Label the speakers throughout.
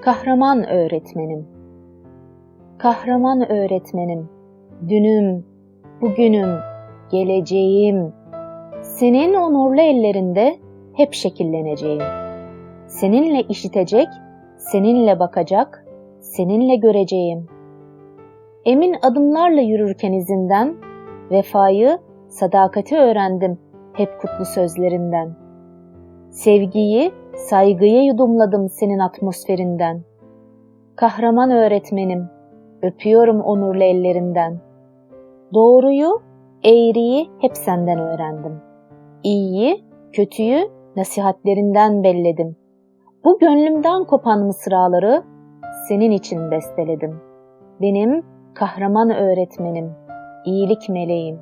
Speaker 1: Kahraman öğretmenim. Kahraman öğretmenim. Dünüm, bugünüm, geleceğim. Senin onurlu ellerinde hep şekilleneceğim. Seninle işitecek, seninle bakacak, seninle göreceğim. Emin adımlarla yürürken izinden, vefayı, sadakati öğrendim hep kutlu sözlerinden. Sevgiyi, saygıyı yudumladım senin atmosferinden. Kahraman öğretmenim, öpüyorum onurlu ellerinden. Doğruyu, eğriyi hep senden öğrendim. İyiyi, kötüyü nasihatlerinden belledim. Bu gönlümden kopan mısraları senin için besteledim. Benim kahraman öğretmenim, iyilik meleğim.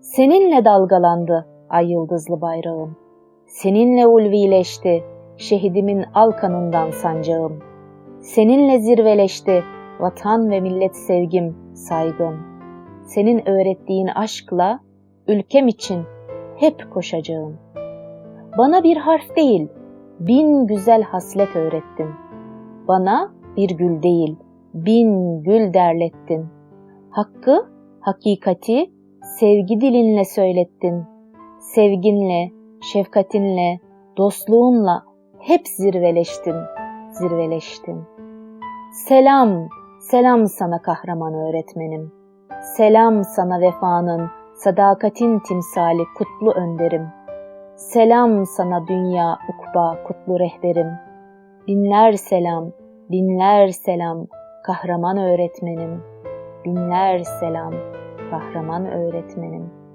Speaker 1: Seninle dalgalandı ay yıldızlı bayrağım. Seninle ulvileşti şehidimin al kanından sancağım. Seninle zirveleşti vatan ve millet sevgim, saygım. Senin öğrettiğin aşkla ülkem için hep koşacağım. Bana bir harf değil, bin güzel haslet öğrettin. Bana bir gül değil, bin gül derlettin. Hakkı, hakikati sevgi dilinle söylettin. Sevginle, şefkatinle, dostluğunla hep zirveleştin, zirveleştin. Selam, selam sana kahraman öğretmenim. Selam sana vefanın, sadakatin timsali kutlu önderim. Selam sana dünya ukba kutlu rehberim. Binler selam, binler selam kahraman öğretmenim. Binler selam kahraman öğretmenim.''